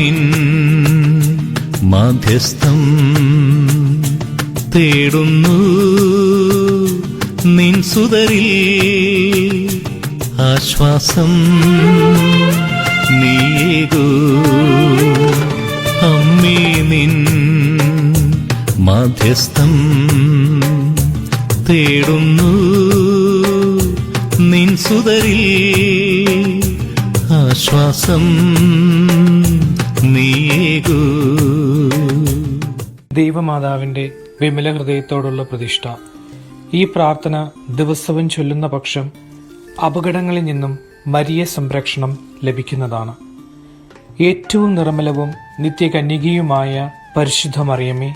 നിൻ മധ്യസ്ഥം തേടുന്നു. നിൻ സുതരിൽ ആശ്വാസം നീയേകൂ. അമ്മേ നിൻ മധ്യസ്ഥം തേടുന്നു. നിൻ സുതരിൽ ആശ്വാസം നീയേകൂ ദൈവമാതാവിന്റെ വിമല ഹൃദയത്തോടുള്ള പ്രതിഷ്ഠ. ഈ പ്രാർത്ഥന ദിവസവും ചൊല്ലുന്ന പക്ഷം അപകടങ്ങളിൽ നിന്നും മരിയ സംരക്ഷണം ലഭിക്കുന്നതാണ്. ഏറ്റവും നിർമ്മലവും നിത്യകന്യകയുമായ പരിശുദ്ധ മറിയമ്മേ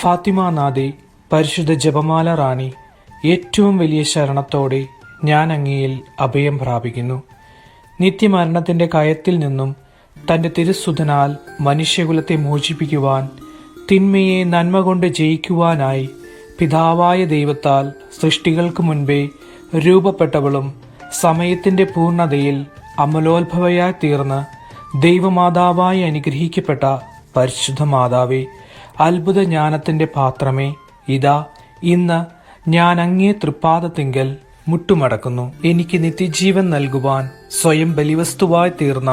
ഫാത്തിമ നാദി പരിശുദ്ധ ജപമാല റാണി ഏറ്റവും വലിയ ശരണത്തോടെ ഞാൻ അങ്ങയിൽ അഭയം പ്രാപിക്കുന്നു. നിത്യമരണത്തിന്റെ കയത്തിൽ നിന്നും തന്റെ തിരുസുതനാൽ മനുഷ്യകുലത്തെ മോചിപ്പിക്കുവാൻ തിന്മയെ നന്മ കൊണ്ട് ജയിക്കുവാനായി പിതാവായ ദൈവത്താൽ സൃഷ്ടികൾക്ക് മുൻപേ രൂപപ്പെട്ടവളും സമയത്തിന്റെ പൂർണതയിൽ അമലോത്ഭവയായി തീർന്ന് ദൈവമാതാവായി അനുഗ്രഹിക്കപ്പെട്ട പരിശുദ്ധ മാതാവേ അത്ഭുത ജ്ഞാനത്തിന്റെ പാത്രമേ ഇതാ ഇന്ന് ഞാൻ അങ്ങേ തൃപ്പാദത്തിങ്കൽ മുട്ടുമടക്കുന്നു. എനിക്ക് നിത്യജീവൻ നൽകുവാൻ സ്വയം ബലിവസ്തുവായി തീർന്ന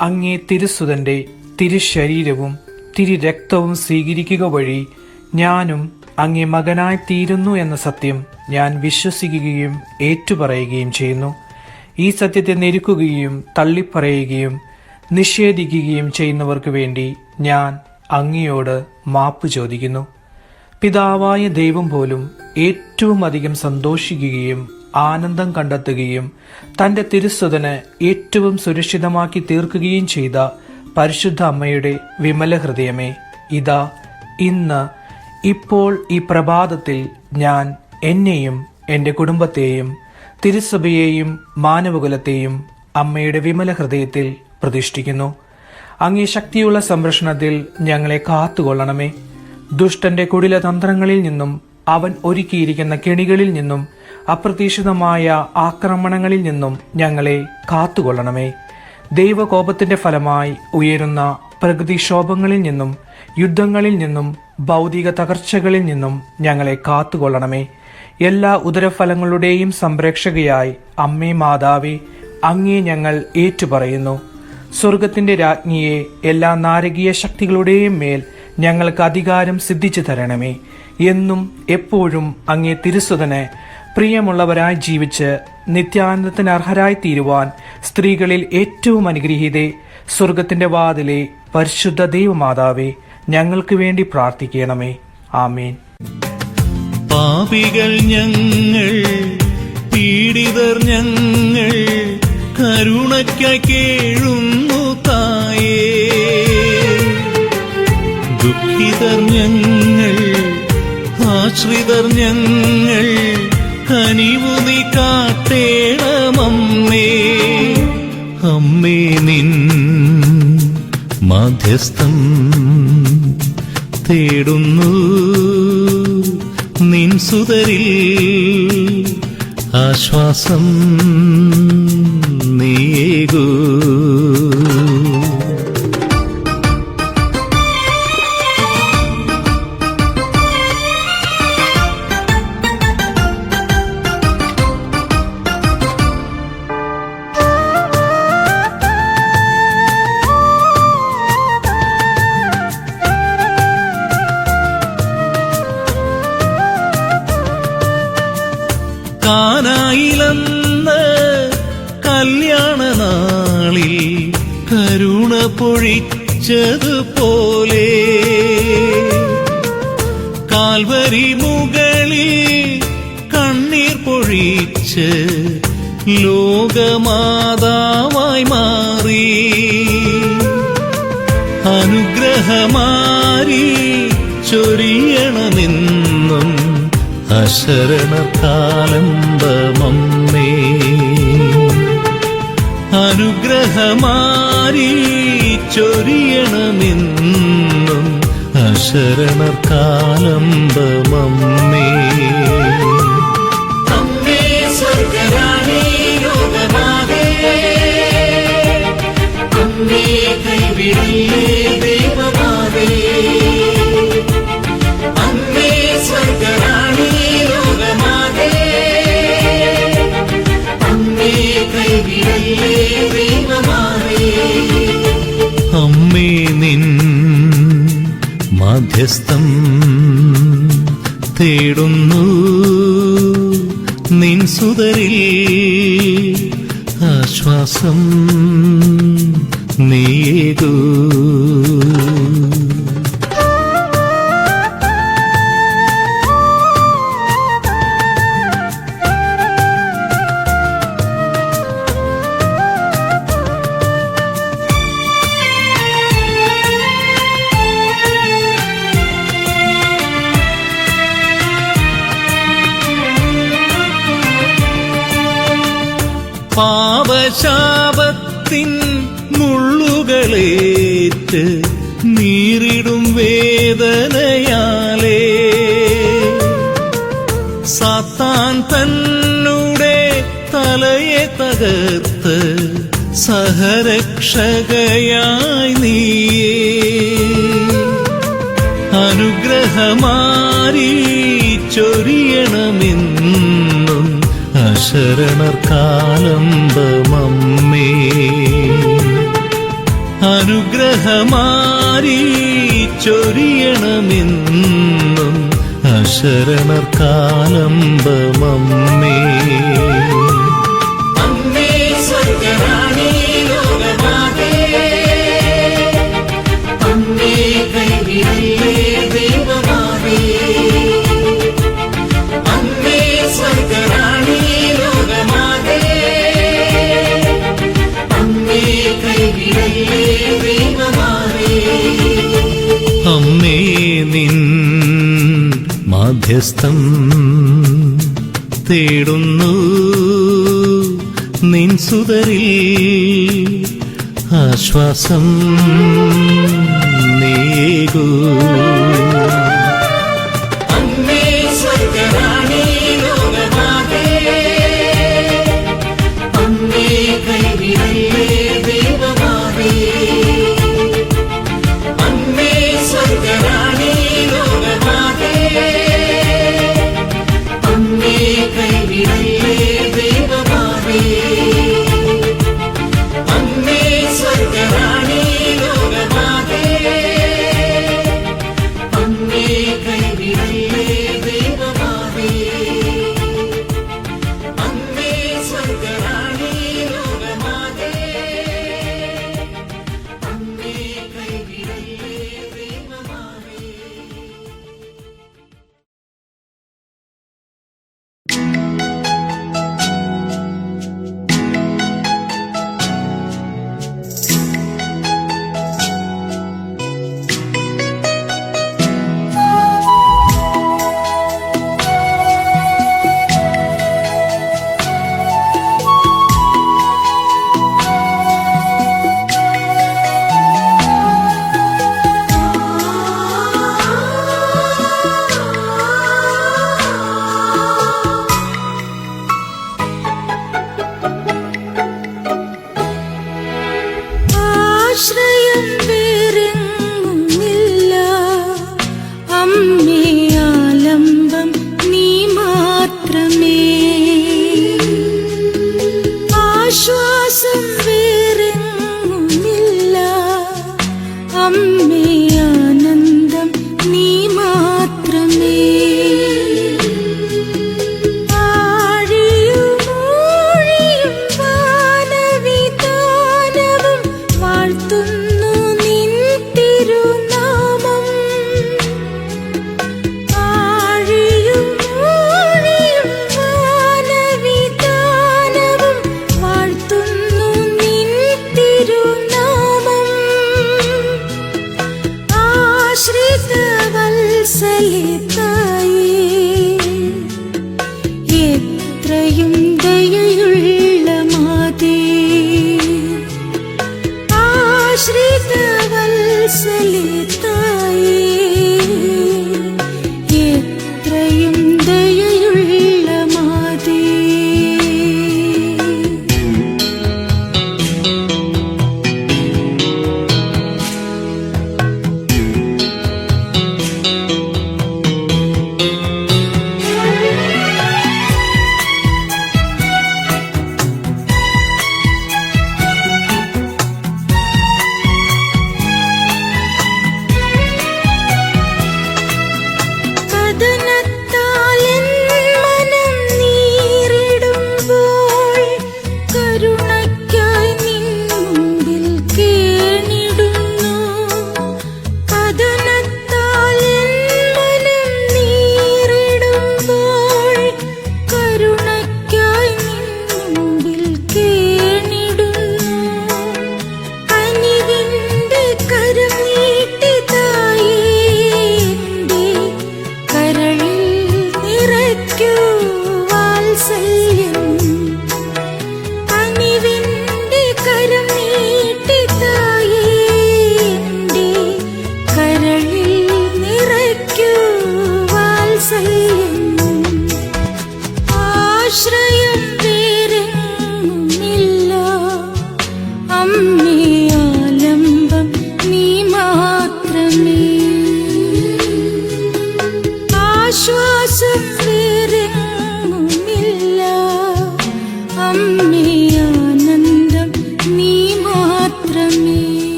അങ്ങേ തിരുസുതന്റെ തിരുശരീരവും തിരുരക്തവും സ്വീകരിക്കുക വഴി ഞാനും അങ്ങേ മകനായി തീരുന്നു എന്ന സത്യം ഞാൻ വിശ്വസിക്കുകയും ഏറ്റുപറയുകയും ചെയ്യുന്നു. ഈ സത്യത്തെ നെരുക്കുകയും തള്ളിപ്പറയുകയും നിഷേധിക്കുകയും ചെയ്യുന്നവർക്ക് വേണ്ടി ഞാൻ അങ്ങയോട് മാപ്പ് ചോദിക്കുന്നു. പിതാവായ ദൈവം പോലും ഏറ്റവും അധികം സന്തോഷിക്കുകയും ആനന്ദം കണ്ടെത്തുകയും തന്റെ തിരുസ്വതന് ഏറ്റവും സുരക്ഷിതമാക്കി തീർക്കുകയും ചെയ്ത പരിശുദ്ധ അമ്മയുടെ വിമല ഹൃദയമേ ഇതാ ഇന്ന് ഇപ്പോൾ ഈ പ്രഭാതത്തിൽ ഞാൻ എന്നെയും എന്റെ കുടുംബത്തെയും തിരുസഭയെയും മാനവകുലത്തെയും അമ്മയുടെ വിമല ഹൃദയത്തിൽ പ്രതിഷ്ഠിക്കുന്നു. അങ്ങേ ശക്തിയുള്ള സംരക്ഷണത്തിൽ ഞങ്ങളെ കാത്തുകൊള്ളണമേ. ദുഷ്ടന്റെ കുടില തന്ത്രങ്ങളിൽ നിന്നും അവൻ ഒരുക്കിയിരിക്കുന്ന കെണികളിൽ നിന്നും അപ്രതീക്ഷിതമായ ആക്രമണങ്ങളിൽ നിന്നും ഞങ്ങളെ കാത്തുകൊള്ളണമേ. ദൈവകോപത്തിന്റെ ഫലമായി ഉയരുന്ന പ്രകൃതിക്ഷോഭങ്ങളിൽ നിന്നും യുദ്ധങ്ങളിൽ നിന്നും ഭൗതിക തകർച്ചകളിൽ നിന്നും ഞങ്ങളെ കാത്തുകൊള്ളണമേ. എല്ലാ ഉദരഫലങ്ങളുടെയും സംരക്ഷകയായി അമ്മേ മാതാവേ അങ്ങേ ഞങ്ങൾ ഏറ്റുപറയുന്നു. സ്വർഗത്തിന്റെ രാജ്ഞിയെ എല്ലാ നാരകീയ ശക്തികളുടെയും മേൽ ഞങ്ങൾക്ക് അധികാരം സിദ്ധിച്ചു തരണമേ. എന്നും എപ്പോഴും അങ്ങേ തിരുസുതന് പ്രിയമുള്ളവരായി ജീവിച്ച് നിത്യാനന്ദത്തിന് അർഹരായി തീരുവാൻ സ്ത്രീകളിൽ ഏറ്റവും അനുഗ്രഹീതേ സ്വർഗത്തിന്റെ വാതിലെ പരിശുദ്ധ ദൈവമാതാവേ ഞങ്ങൾക്ക് വേണ്ടി പ്രാർത്ഥിക്കണമേ. ആമേൻ. പാപികൾ ഞങ്ങൾ പീഡിതർ ഞങ്ങൾ കരുണയ്ക്ക കേഴുന്നു തായേ. ദുഃഖിതർ ഞങ്ങൾ ആശ്രിതർ ഞങ്ങൾ കനിവു നീ കാട്ടേണമമ്മേ. അമ്മേ നിൻ മാധ്യസ്ഥം തേടുന്നു. നിൻ സുതരിൽ ആശ്വാസം നീയേകൂ. പൊഴിച്ചതുപോലെ കാൽവരി മുകളിൽ കണ്ണീർ പൊഴിച്ച് ലോകമാതാവായി മാറി. അനുഗ്രഹമാരി ചൊരിയണമെന്നും അശരണകാലംബമമ്മേ അനുഗ്രഹമാരി ചൊരിയണമെന്നും അശരണകാലംബമമ്മേ മാധ്യസ്ഥം തേടുന്നു. നിൻ സുതരിൽ ആശ്വാസം നീകൂ പാപശാപത്തിൻ മുള്ളുകളേറ്റ് നീറിടും വേദനയാലേ. സാത്താൻ തന്നെ തലയെ തകർത്ത് സഹരക്ഷകയായി നീയേ. അനുഗ്രഹമാരി ചൊരിയണമെന്ന് ശരണർ കാലംബമമ്മേ അനുഗ്രഹമാരി ചൊരിയണമെന്നും അശരണർ കാലംബമമ്മേ പ്രശസ്തം തേടുന്നു. നിൻ സുതരിൽ ആശ്വാസം നീകൂ Secret. ആശ്രയം